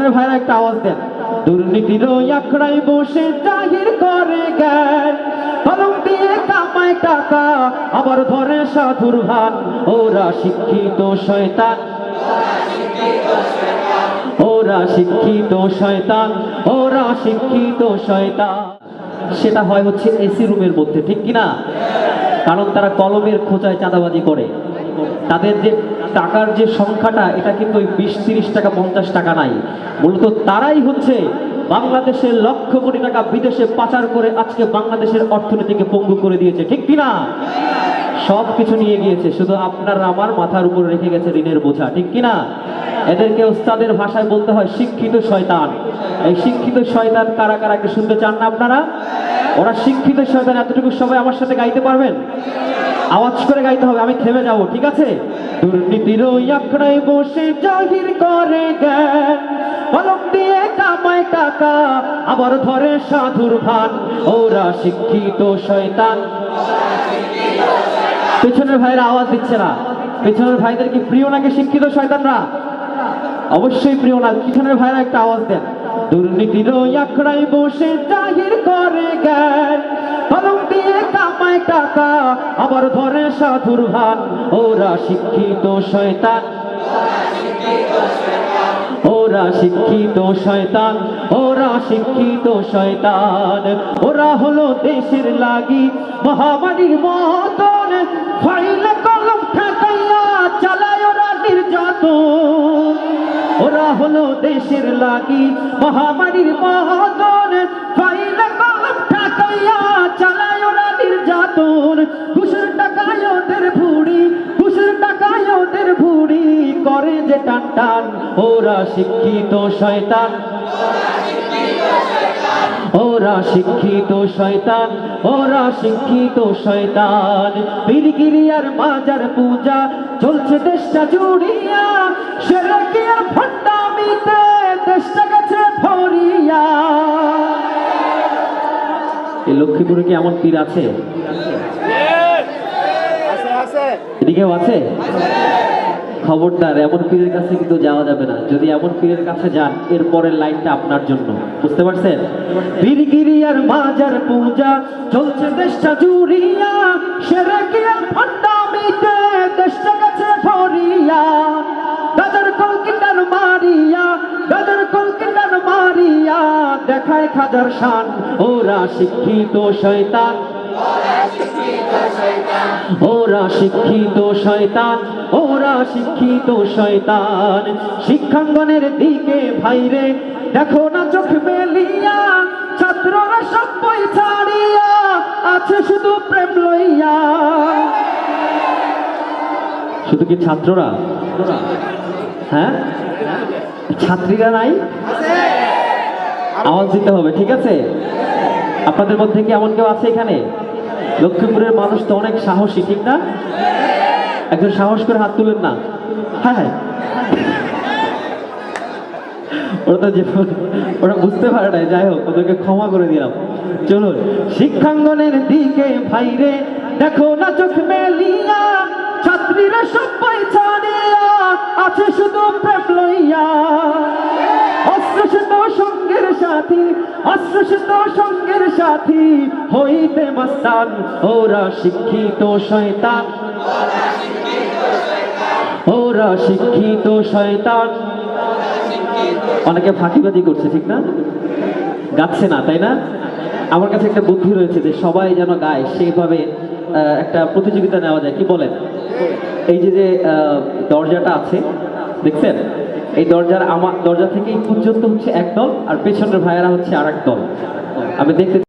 পেছনের ভাইরা একটা আওয়াজ দেন। দুর্নীতির ওই বসে জাহির করে জ্ঞান। কলম দিয়ে কামায় টাকা, আবার ধরে সাধুর ভান। ওরা শিক্ষিত শয়তান। ওরা শিক্ষিত শয়তান। ওরা শিক্ষিত শয়তান। সেটা হয় হচ্ছে এসি রুমের মধ্যে, ঠিক কিনা? কারণ তারা কলমের খোঁচায় চাঁদাবাজি করে। তাদের যে টাকার যে সংখ্যাটা, এটা কিন্তু ওই বিশ, তিরিশ টাকা, পঞ্চাশ টাকা নাই। মূলত তারাই হচ্ছে বাংলাদেশের লক্ষ কোটি টাকা বিদেশে পাচার করে আজকে বাংলাদেশের অর্থনীতিকে পঙ্গু করে দিয়েছে। ঠিক কিনা? সব কিছু নিয়ে গিয়েছে। শুধু আপনার আমার মাথার উপরে রেখে গেছে ঋণের বোঝা। ঠিক কিনা? এদেরকে ওস্তাদের ভাষায় বলতে হয় শিক্ষিত শয়তান। এই শিক্ষিত শয়তান কারা কারা শুনতে চান না আপনারা? ওরা শিক্ষিত শয়তান। এতটুকু সবাই আমার সাথে গাইতে পারবেন? আওয়াজ করে গাইতে হবে, আমি থেমে যাব, ঠিক আছে? দুর্নীতির ওই আখড়ায় বসে জাহির করে জ্ঞান। কলম দিয়ে কামায় টাকা, আবার ধরে সাধুর ভান। ওরা শিক্ষিত শয়তান। পেছনের ভাইরা আওয়াজ দিচ্ছে না। পেছনের ভাইদের কি প্রিয় নাকি শিক্ষিত শয়তানরা? অবশ্যই প্রিয় না, পিছনের ভাইরা একটা আওয়াজ দেন। দুর্নীতির ওই আখড়ায় বসে জাহির করে জ্ঞান। কলম দিয়ে টাকা আবার ধরে সাধুর ভান। ওরা শিক্ষিত শয়তান। ওরা শিক্ষিত শয়তান, ওরা শিক্ষিত শয়তান। ওরা হলো দেশের লাগি মহামারীর মতন। ফাইলে, কলম, ঠেকাইয়া চালায় ওরা নির্যাতন। ওরা হলো দেশের লাগি মহামারীর মতন। ফাইলে, কলম, ঠেকাইয়া করে যে টান টান ওরা শিক্ষিত শয়তান। ওরা শিক্ষিত শয়তান ওরা শিক্ষিত শয়তান। পীরগিরি আর মাজার পূজা চলছে দেশটা জুড়িয়া সেরাকি আর ভণ্ডামিতে দেশটা গেছে ভরিয়া? এই লক্ষ্মীপুরে কি এমন পীর আছে? এদিকেও আছে। খবরদার, এমন পীরের কাছে কিন্তু যাওয়া যাবে না। যদি এমন পীরের কাছে যান, এর পরের লাইনটা আপনার জন্য। বুঝতে পারছেন? পীরগিরি আর মাজার পূজা, চলছে দেশটা জুড়িয়া সেরাকি আর ভণ্ডামিতে দেশটা গেছে ভরিয়া। গাজার কলকিন্ডার মারিয়া, গাজার কলকিন্ডার মারিয়া, দেখায় খাজার শান, ওরা শিক্ষিত শয়তান। ওরা শিক্ষিত শয়তান, ওরা শিক্ষিত শয়তান। শিক্ষাঙ্গনের দিকে ভাইরে দেখো না চোখ মেলিয়া, ছাত্ররা সব বই ছাড়িয়া আছে শুধু প্রেম লইয়া। শুধু কি ছাত্ররা? হ্যাঁ? ছাত্রীরা নাই? আওয়াজ দিতে হবে, ঠিক আছে? আপনাদের মধ্যে কি এমন কেউ আছে এখানে? লক্ষ্মীপুরের মানুষ তো অনেক সাহসী, ঠিক না? একজন সাহস করে হাত তুলেন না। হ্যাঁ হ্যাঁ। ওরা তো ওরা বুঝতে পারে না যাই হোক, ওদেরকে ক্ষমা করে দিলাম। চলুন, শিক্ষাঙ্গনের দিকে ভাইরে। দেখো না চোখ মেলিয়া। ছাত্রীরা সবাই ছাড়িয়া আছে শুধু প্রেম লইয়া। সাথী অস্ত্রশত সঙ্গের সাথী, হইতে মস্তান, ওরা শিক্ষিত শয়তান। ওরা শিক্ষিত শয়তান। অনেকে ফাঁকিবাজি করছে, ঠিক না? গাচ্ছে না, তাই না? আমার কাছে একটা বুদ্ধি রয়েছে যে সবাই যেন গায়, সেইভাবে একটা প্রতিযোগিতা নেওয়া যায়। কি বলেন? এই যে যে দরজাটা আছে, দেখছেন? এই দরজার আমার দরজা থেকে এই পর্যন্ত হচ্ছে এক দল আর পেছনের ভাইয়েরা হচ্ছে আর এক দল। আমি দেখতে